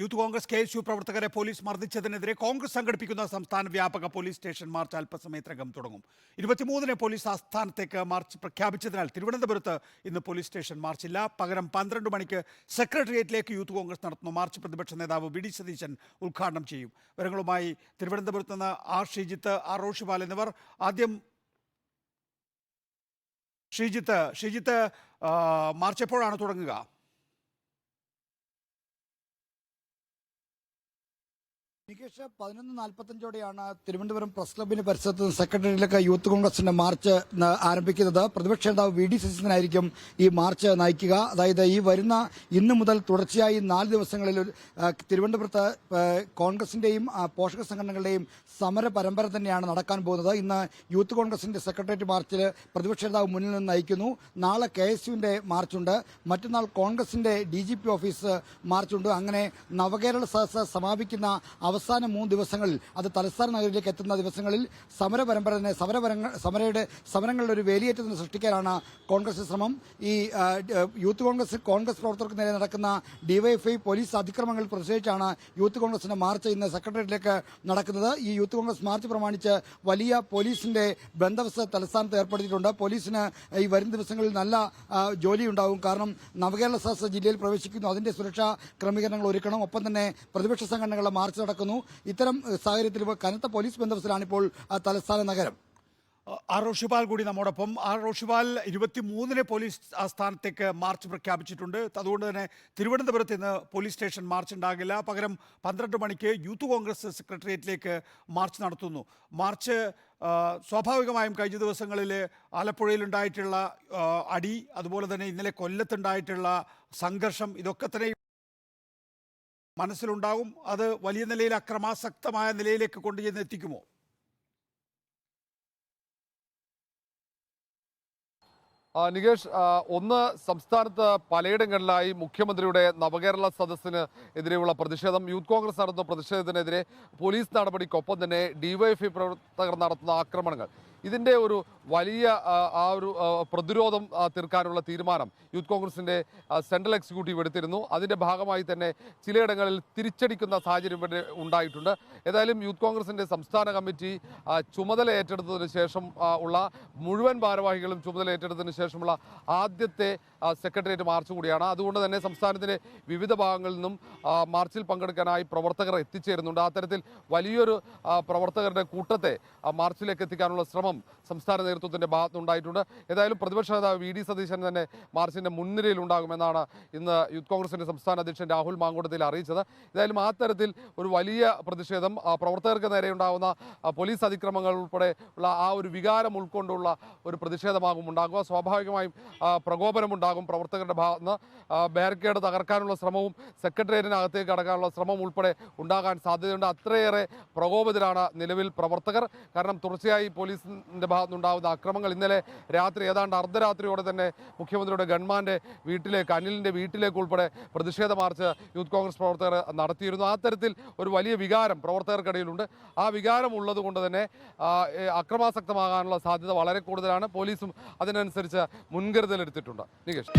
Youth Congress K S U പ്രവർത്തകരെ police മർദ്ദിച്ചതിനെതിരെ കോൺഗ്രസ് സംഘടിപ്പിക്കുന്ന സംസ്ഥാന വ്യാപക പോലീസ് സ്റ്റേഷൻ മാർച്ച് അല്പസമയത്തിനകം തുടങ്ങും. ഇരുപത്തിമൂന്നിന് പോലീസ് ആസ്ഥാനത്തേക്ക് മാർച്ച് പ്രഖ്യാപിച്ചതിനാൽ തിരുവനന്തപുരത്ത് ഇന്ന് പോലീസ് സ്റ്റേഷൻ മാർച്ചില്ല. പകരം പന്ത്രണ്ട് മണിക്ക് സെക്രട്ടേറിയറ്റിലേക്ക് യൂത്ത് കോൺഗ്രസ് നടത്തുന്ന മാർച്ച് പ്രതിപക്ഷ നേതാവ് വി ഡി സതീശൻ ഉദ്ഘാടനം ചെയ്യും. വിവരങ്ങളുമായി തിരുവനന്തപുരത്ത് നിന്ന് ആർ ഷീജിത്ത് ആർ റോഷിപാൽ എന്നിവർ. ആദ്യം ഷീജിത്ത് ഷീജിത്ത് മാർച്ച് എപ്പോഴാണ് തുടങ്ങുക? നികേഷ് പതിനൊന്ന് നാൽപ്പത്തഞ്ചോടെയാണ് തിരുവനന്തപുരം പ്രസ് ക്ലബിന് പരിസരത്ത് സെക്രട്ടറിയിലേക്ക് യൂത്ത് കോൺഗ്രസിന്റെ മാർച്ച് ആരംഭിക്കുന്നത്. പ്രതിപക്ഷ നേതാവ് വി ഡി സതീശനായിരിക്കും ഈ മാർച്ച് നയിക്കുക. അതായത് ഈ വരുന്ന ഇന്നു മുതൽ തുടർച്ചയായി നാല് ദിവസങ്ങളിൽ തിരുവനന്തപുരത്ത് കോൺഗ്രസിന്റെയും പോഷക സംഘടനകളുടെയും സമര പരമ്പര തന്നെയാണ് നടക്കാൻ പോകുന്നത്. ഇന്ന് യൂത്ത് കോൺഗ്രസിന്റെ സെക്രട്ടേറിയറ്റ് മാർച്ചിൽ പ്രതിപക്ഷ നേതാവ് മുന്നിൽ നിന്ന് നയിക്കുന്നു. നാളെ കെ എസ് യുവിന്റെ മാർച്ചുണ്ട്. മറ്റന്നാൾ കോൺഗ്രസിന്റെ ഡി ജി പി ഓഫീസ് മാർച്ചുണ്ട്. അങ്ങനെ നവകേരള സദസ് സമാപിക്കുന്ന അവസാന മൂന്ന് ദിവസങ്ങളിൽ അത് തലസ്ഥാന നഗരത്തിലേക്ക് എത്തുന്ന ദിവസങ്ങളിൽ സമര പരമ്പര തന്നെ സമരപരങ്ങൾ സമരയുടെ സമരങ്ങളുടെ ഒരു വേലിയേറ്റത്തിന് സൃഷ്ടിക്കാനാണ് കോൺഗ്രസ് ശ്രമം. ഈ യൂത്ത് കോൺഗ്രസ് കോൺഗ്രസ് പ്രവർത്തകർക്ക് നേരെ നടക്കുന്ന ഡിവൈഎഫ്ഐ പോലീസ് അതിക്രമങ്ങൾ പ്രതിഷേധിച്ചാണ് യൂത്ത് കോൺഗ്രസിന്റെ മാർച്ച് ഇന്ന് സെക്രട്ടേറിയറ്റിലേക്ക് നടക്കുന്നത്. ഈ യൂത്ത് കോൺഗ്രസ് മാർച്ച് പ്രമാണിച്ച് വലിയ പോലീസിന്റെ ബന്ധവസ്ഥ തലസ്ഥാനത്ത് ഏർപ്പെടുത്തിയിട്ടുണ്ട്. പോലീസിന് ഈ വരും ദിവസങ്ങളിൽ നല്ല ജോലി ജോലിയുണ്ടാകും കാരണം നവകേരള സദസ് ജില്ലയിൽ പ്രവേശിക്കുന്നു. അതിന്റെ സുരക്ഷാ ക്രമീകരണങ്ങൾ ഒരുക്കണം. ഒപ്പം തന്നെ പ്രതിപക്ഷ സംഘടനകളുടെ മാർച്ച് നടക്കുന്നു. ഇത്തരം ഏഹ്, സാഹചര്യത്തിൽ ഇപ്പോൾ കനത്ത പോലീസ് ബന്ദോബസ്തിലാണ് ഇപ്പോൾ തലസ്ഥാന നഗരം. ആർ റോഷിപാൽ കൂടി നമ്മോടൊപ്പം. ആർ റോഷിപാൽ ഇരുപത്തി പോലീസ് പോലീസ് ആസ്ഥാനത്തേക്ക് മാർച്ച് പ്രഖ്യാപിച്ചിട്ടുണ്ട്. അതുകൊണ്ട് തന്നെ തിരുവനന്തപുരത്ത് ഇന്ന് പോലീസ് സ്റ്റേഷൻ മാർച്ച് ഉണ്ടാകില്ല. പകരം പന്ത്രണ്ട് മണിക്ക് യൂത്ത് കോൺഗ്രസ് സെക്രട്ടേറിയറ്റിലേക്ക് മാർച്ച് നടത്തുന്നു. മാർച്ച് സ്വാഭാവികമായും കഴിഞ്ഞ ദിവസങ്ങളിൽ ആലപ്പുഴയിലുണ്ടായിട്ടുള്ള ആ, അടി അതുപോലെ തന്നെ ഇന്നലെ കൊല്ലത്തുണ്ടായിട്ടുള്ള സംഘർഷം ഇതൊക്കെ തന്നെ മനസ്സിലുണ്ടാകും അത് വലിയ നിലയിൽ അക്രമാസക്തമായ നിലയിലേക്ക് കൊണ്ടുചെന്ന് എത്തിക്കുമോ? നികേഷ് ഒന്ന് സംസ്ഥാനത്ത് പലയിടങ്ങളിലായി മുഖ്യമന്ത്രിയുടെ നവകേരള സദസ്സിന് എതിരെയുള്ള പ്രതിഷേധം. യൂത്ത് കോൺഗ്രസ് നടത്തുന്ന പ്രതിഷേധത്തിനെതിരെ പോലീസ് നടപടിക്കൊപ്പം തന്നെ ഡിവൈഎഫ്ഐ പ്രവർത്തകർ നടത്തുന്ന ആക്രമണങ്ങൾ. ഇതിന്റെ ഒരു വലിയ ആ, ഒരു പ്രതിരോധം തീർക്കാനുള്ള തീരുമാനം യൂത്ത് കോൺഗ്രസിന്റെ സെൻട്രൽ എക്സിക്യൂട്ടീവ് എടുത്തിരുന്നു. അതിന്റെ ഭാഗമായി തന്നെ ചിലയിടങ്ങളിൽ തിരിച്ചടിക്കുന്ന സാഹചര്യം ഇവിടെ ഉണ്ടായിട്ടുണ്ട്. ഏതായാലും യൂത്ത് കോൺഗ്രസിന്റെ സംസ്ഥാന കമ്മിറ്റി ചുമതല ഏറ്റെടുത്തതിന് ശേഷം ഉള്ള മുഴുവൻ ഭാരവാഹികളും ചുമതല ഏറ്റെടുത്തതിന് ശേഷമുള്ള ആദ്യത്തെ സെക്രട്ടേറിയറ്റ് മാർച്ച് കൂടിയാണ്. അതുകൊണ്ട് തന്നെ സംസ്ഥാനത്തിന്റെ വിവിധ ഭാഗങ്ങളിൽ നിന്നും മാർച്ചിൽ പങ്കെടുക്കാനായി പ്രവർത്തകർ എത്തിച്ചേരുന്നുണ്ട്. അത്തരത്തിൽ വലിയൊരു പ്രവർത്തകരുടെ കൂട്ടത്തെ മാർച്ചിലേക്ക് എത്തിക്കാനുള്ള ശ്രമം സംസ്ഥാന നേതൃത്വത്തിന്റെ ഭാഗത്തുണ്ടായിട്ടുണ്ട് ഏതായാലും പ്രതിപക്ഷ നേതാവ് വി. ഡി. സതീശൻ തന്നെ മാർച്ചിന്റെ മുൻനിരയിൽ ഉണ്ടാകുമെന്നാണ് ഇന്ന് യൂത്ത് കോൺഗ്രസിന്റെ സംസ്ഥാന അധ്യക്ഷൻ രാഹുൽ മാങ്കൂട്ടത്തിൽ അറിയിച്ചത്. ഏതായാലും ആ തരത്തിൽ ഒരു വലിയ പ്രതിഷേധം പ്രവർത്തകർക്ക് നേരെ ഉണ്ടാകുന്ന പോലീസ് അതിക്രമങ്ങൾ ഉൾപ്പെടെ ഉള്ള ആ ഒരു വികാരം ഉൾക്കൊണ്ടുള്ള ഒരു പ്രതിഷേധമാകും ഉണ്ടാകുക. സ്വാഭാവികമായും ആ, പ്രകോപനമുണ്ടാകും പ്രവർത്തകരുടെ ഭാഗത്തുനിന്ന് ബാരിക്കേഡ് തകർക്കാനുള്ള ശ്രമവും സെക്രട്ടേറിയറ്റിനകത്തേക്ക് കടക്കാനുള്ള ശ്രമം ഉൾപ്പെടെ ഉണ്ടാകാൻ സാധ്യതയുണ്ട്. അത്രയേറെ പ്രകോപിതരാണ് നിലവിൽ പ്രവർത്തകർ. കാരണം തുടർച്ചയായി പോലീസിന്റെ ഭാഗത്തുനിന്നുണ്ടാകുന്ന അക്രമങ്ങൾ ഇന്നലെ രാത്രി ഏതാണ്ട് അർദ്ധരാത്രിയോടെ തന്നെ മുഖ്യമന്ത്രിയുടെ ഗൺമാന്റെ വീട്ടിലേക്ക് അനിലിന്റെ വീട്ടിലേക്ക് ഉൾപ്പെടെ പ്രതിഷേധ മാർച്ച് യൂത്ത് കോൺഗ്രസ് പ്രവർത്തകർ നടത്തിയിരുന്നു. ആ തരത്തിൽ ഒരു വലിയ വികാരം പ്രവർത്തകർക്കിടയിലുണ്ട്. ആ വികാരം ഉള്ളത് തന്നെ അക്രമാസക്തമാകാനുള്ള സാധ്യത വളരെ കൂടുതലാണ്. പോലീസും അതിനനുസരിച്ച് മുൻകരുതലെടുത്തിട്ടുണ്ട്. നികേഷ്